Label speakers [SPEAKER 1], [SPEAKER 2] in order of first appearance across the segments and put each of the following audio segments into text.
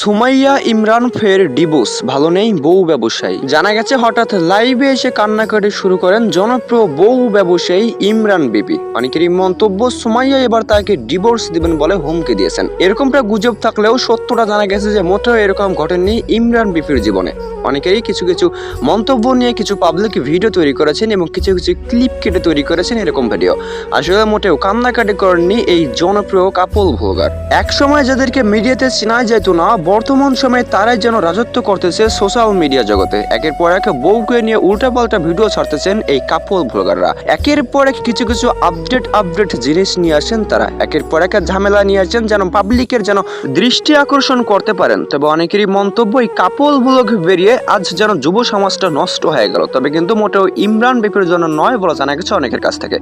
[SPEAKER 1] সুমাইয়া ইমরান ফের ডিভোর্স, ভালো নেই, বউ ব্যবসায়ী। জানা গেছে হঠাৎ লাইভে এসে কান্নাকাটি শুরু করেন জনপ্রিয় বউ ব্যবসায়ী ইমরান বিবি। অনেকেরই মন্তব্য, সুমাইয়া এবার তাকে ডিভোর্স দিবেন বলে হুমকি দিয়েছেন। এরকমটা গুজব থাকলেও সত্যটা জানা গেছে যে মোটেও এরকম ঘটেনি ইমরান বিপির জীবনে। অনেকেরই কিছু কিছু মন্তব্য নিয়ে কিছু পাবলিক ভিডিও তৈরি করেছেন এবং কিছু কিছু ক্লিপ কেটে তৈরি করেছেন এরকম ভিডিও আসলে মোটেও কান্নাকাটি করেননি এই জনপ্রিয় কাপল ভোগার। এক সময় যাদেরকে মিডিয়াতে চেনা যেত না বর্তমান সময়ে তারাই যেন রাজত্ব করতেছে সোশ্যাল মিডিয়া জগতে। একের পর এক বউকে নিয়ে উল্টাপাল্টা ভিডিও ছাড়তেছেন এই কাপল ভ্লগাররা একের পর এক কিছু কিছু আপডেট আপডেট জিনিস নিয়ে আসেন তারা। একের পর এক ঝামেলা নিয়ে আসেন যেন পাবলিকের যেন দৃষ্টি আকর্ষণ করতে পারেন। তবে অনেকেরই মন্তব্য, এই কাপল ব্লগ বেরিয়ে আজ যেন যুব সমাজটা নষ্ট হয়ে গেল। তবে কিন্তু মোটেও ইমরান বিপির জন্য নয় বলে জানা গেছে অনেকের কাছ থেকে।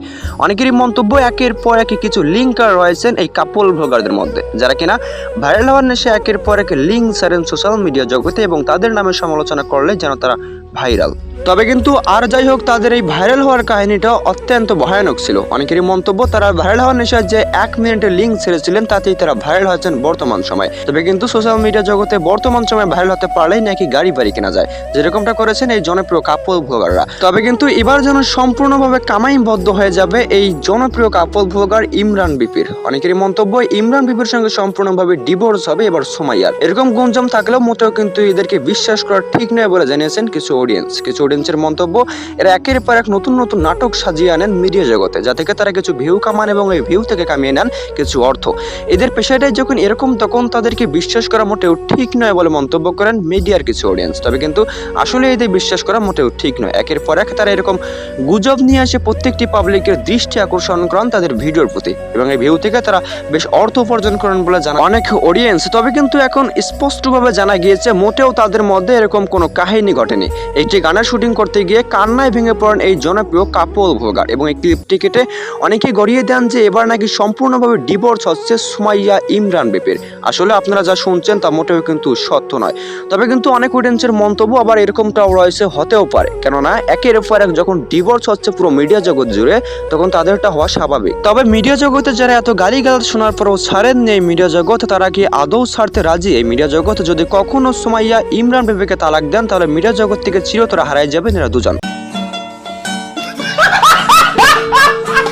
[SPEAKER 1] অনেকেরই মন্তব্য, একের পর এক কিছু লিঙ্কার রয়েছেন এই কাপল ব্লগারদের মধ্যে। যারা কিনা ভাইরাল হওয়ার নেশে একের পর এক লিঙ্ক ছাড়েন সোশ্যাল মিডিয়া জগতে এবং তাদের নামে সমালোচনা করলে যেন তারা ভাইরাল। তবে কিন্তু আর যাই হোক তাদের এই ভাইরাল হওয়ার কাহিনীটা অত্যন্ত ভয়ানক ছিল। অনেকেরই মন্তব্য, তারা ভাইরাল হওয়ার নেশায় যে এক মিনিটের লিঙ্ক ছেড়েছিলেন, তাতেই তারা ভাইরাল হয়েছেন বর্তমান সময়। তবে কিন্তু সোশ্যাল মিডিয়া জগতে বর্তমান সময় ভাইরাল হতে পারলেই নাকি গাড়ি বাড়ি কেনা যায়, যেরকমটা করেছেন এই জনপ্রিয় কাপল ভ্লগাররা তবে কিন্তু এবার যেন সম্পূর্ণভাবে কামাইবদ্ধ হয়ে যাবে এই জনপ্রিয় কাপল ভ্লগার ইমরান বিপির। অনেকেরই মন্তব্য, ইমরান বিপির সঙ্গে সম্পূর্ণভাবে ডিভোর্স হবে এবার সোমাইয়ার। এরকম গুঞ্জম থাকলেও মোটেও কিন্তু এদেরকে বিশ্বাস করা ঠিক নয় বলে জানিয়েছেন কিছু অডিয়েন্স কিছু অডিয়েন্সের মন্তব্য, এরা একের পর এক নতুন নতুন নাটক সাজিয়ে আনেন মিডিয়া জগতে, যা থেকে তারা কিছু ভিউ কামান এবং এই ভিউ থেকে কামিয়ে নেন কিছু অর্থ। এদের পেশাটাই যখন এরকম, তখন তাদেরকে বিশ্বাস করা মোটেও ঠিক নয় বলে মন্তব্য করেন মিডিয়ার কিছু অডিয়েন্স তবে কিন্তু আসলে এদের বিশ্বাস করা মোটেও ঠিক নয়। একের পর এক তারা এরকম গুজব নিয়ে আসে প্রত্যেকটি পাবলিকের দৃষ্টি আকর্ষণ করেন তাদের ভিডিওর প্রতি এবং এই ভিউ থেকে তারা বেশ অর্থ উপার্জন করেন বলে জানা অনেক অডিয়েন্স তবে কিন্তু এখন স্পষ্টভাবে জানা গিয়েছে, মোটেও তাদের মধ্যে এরকম কোনো কাহিনী ঘটেনি। একটি গানের শুটিং করতে গিয়ে কান্নায় ভেঙে পড়েন এই জনপ্রিয় কাপল ভোগার এবং এই ক্লিপটি কেটে অনেকেই গড়িয়ে দেন যে এবার নাকি সম্পূর্ণভাবে ডিভোর্স হচ্ছে সুমাইয়া ইমরান বেপের। আসলে আপনারা যা শুনছেন তা মোটেও কিন্তু সত্য নয়। তবে কিন্তু অনেক অডিয়েন্সের মন্তব্য আবার এরকমটাও রয়েছে, হতেও পারে। কেননা একের পর এক যখন ডিভোর্স হচ্ছে পুরো মিডিয়া জগৎ জুড়ে, তখন তাদেরটা হওয়া স্বাভাবিক। তবে মিডিয়া জগতে যারা এত গালি শোনার পরও ছাড়েন নেই মিডিয়া জগৎ, তারা কি আদৌ ছাড়তে রাজি? এই মিডিয়া জগৎ যদি কখনো সুমাইয়া ইমরান বেবিকে তালাক দেন, তাহলে মিডিয়া জগৎ থেকে চিরতরা হারাই যাবেন এরা দুজন।